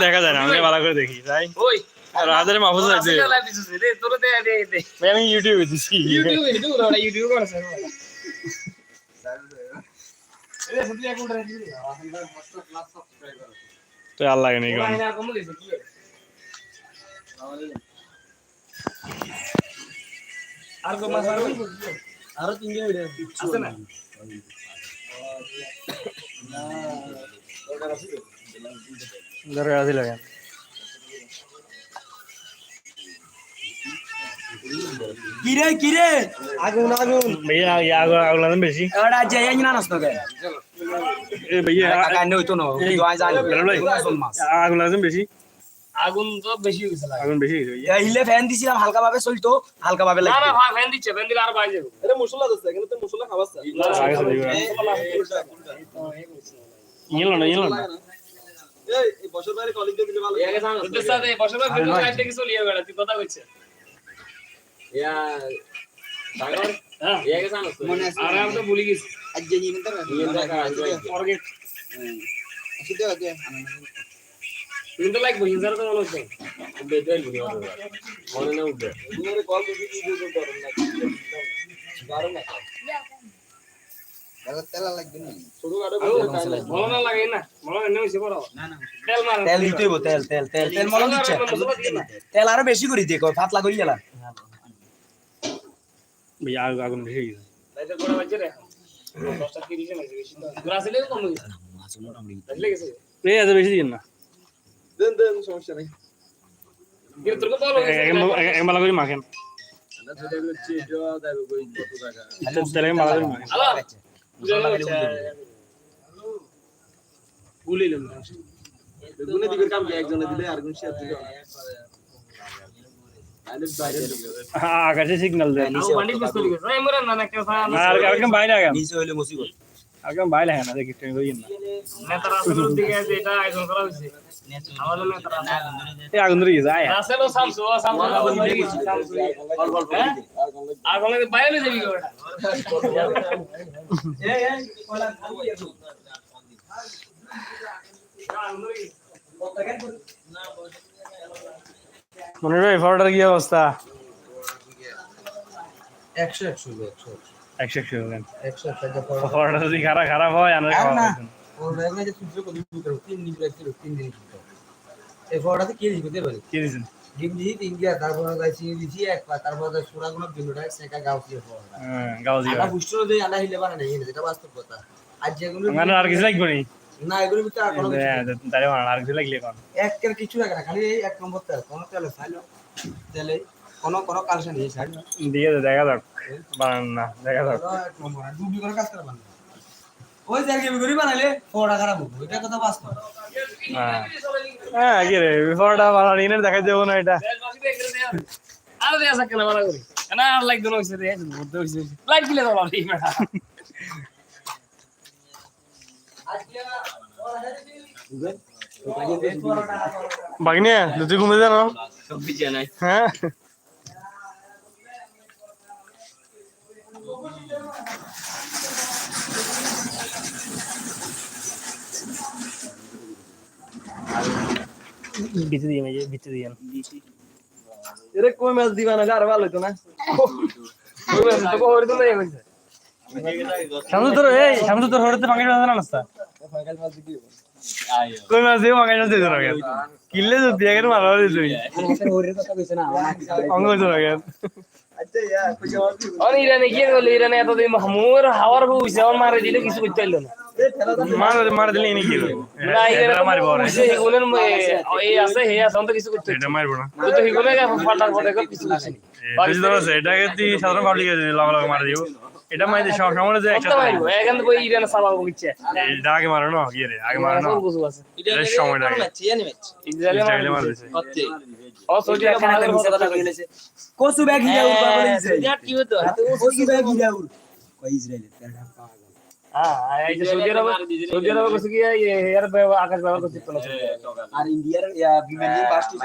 দেখা যায় না আমি ভালো করে দেখি তাই ওই। ইউটিউবে দিছি। ইউটিউবে দিও ওটা ইউটিউব করে স্যার। এ সত্যি এখন রে তো আর মাছ মারবে ভিডিও আছে না? দরকার আছে লাগে। কিরে কিরে? আগুন আগুন। ভাইয়া আগুন আগুন বেশি। এরা যে এই না নষ্ট করে এ ভাইয়া কাকা নে হইতো না দোয়া জানি আগুন আগুন বেশি। আগুন তো বেশি হইছে আগুন বেশি হইছে এইলে ফ্যান দিছিলাম হালকা ভাবে চলতো হালকা ভাবে লাগে না না ফ্যান দিচ্ছে ফ্যান দিলে আর বাইরে যাবে এটা মশলা দিচ্ছে কিন্তু তো মশলা খাবাস না ইলো না ইলো ইয়ে ইয়ে না এই বছর বাইরে কলিং দিলে ভালো। এই বছর বাইরে ফেসবুক লাইভ থেকে চলিয়ে বেড়া তুই কথা কইছিস। তেল মার। তেল দিতে হইব তেল তেল তেল তেল তেল আরও বেশি করে দিয়ে পাতলা করি গেলা কম হইছে বুঝলে গেছে এই এত বেশি দিন না দেন দেন সমস্যা নাই মালা করে মাখেন কাম একজনে দিলে আর গুণ শেয়ার দিলে আকাশে সিগন্যাল দেয় নাও বান্ডি মিস করে গেছে এই মরে না না কেউ না আর আর কেম বাইরে আগাম নিচে হইলে মুসিবত আর কেম বাইরে হ্যাঁ না দেখি তুমি কইন না নেতা রাসেলের দিকে যেটা আয়োজন করা হয়েছে আমাদের নেতা এই আগুন ধরে গেছে আয় রাসেল ও শামসু ও শামসু আগুন ধরে গেছে শামসু অল্প অল্প হ্যাঁ? দিবে আর কোন আগুন লাগে বাইরে যাবি গো এটা মনে হয় ফটোটার কি অবস্থা? একশো একশো একশো একশো। একশো একশো একশো যদি খারাপ হয় এই কি কি ডিম দিয়া দিছি এক পা তারপরে বিন্দুটা সেকা গাও দিয়ে ফটোটা হ্যাঁ গাও দিবা আটা বুঝছ যে আটা হিলে বানা নেই যেটা বাস্তব কথা। আর যেগুলো মানে আর কিছু লাগবে নি? না এগুলো ভিতরে আর কোনো। তারে আর কিছু লাগলে কোন? একের কিছু লাগে না খালি এই এক নম্বর তেল কোনো তেল খাইলো তেলে কোনো কোনো কালসা নেই সাইড দিয়ে দে, দেখা যাক। বানান না দেখা যাক। এক নম্বর ডুবি করে কাজ করে বানাবে ওই জায়গায় বিগরি বানাইলে ফোড়া খারাপ হবে এটা কথা বাস্তব। হ্যাঁ। হ্যাঁ কি রে ফটোটা বানান ইনে দেখাই দেবো না এটা। আর দেয়া সাকে না মারা করি না আর লাইক দিন হইছে রে বুদ্ধ হইছে লাইক দিলে দাও আমি বাগনিয়া তুই ঘুমে যা না। হ্যাঁ। বিতে দিয়ে মেজে বিতে দিয়ে এরে কই মাছ দিবা না আর ভালো হইতো না। তো কোহরে তো নাই হইছে। এই পাঙ্গাই মাছ না নাস্তা কই মাছ পাঙ্গাই মাছ কিল্লে ওরের কথা কইছে না অঙ্গ ইরানে কি ইরানে এতদিন হাওয়ার অন মারে দিলে কিছু করতে পারল না। মার মার দিলে ইনি কি করব না ইরানে এটা মারবো রে হইছে এই আছে হে আছে অন্ত কিছু করতে এটা মারবো না। তো হিগুলো ফাটার ফটে কিছু করছে। বেশি ধর এটাকে তুই সাধারণ পাবলিক লগা লগা মারা দিব। এটা মাইতে সব সময় যে একটা এখান থেকে ইরানে এটা আগে মারো না কি রে আগে মারো না বুঝু আছে এটা ইসরায়েলে দিছে কত ও সৌদি আরব কথা কসু ব্যাগ বাবা আরব কি হতো কসু ব্যাগ উর কই ইসরায়েল তেরা হ্যাঁ এই যে সৌদি আরব সৌদি আরব কইছে কি এর আকাশ ব্যবহার করতে আর ইন্ডিয়ার বিমান নিয়ে পাঁচটি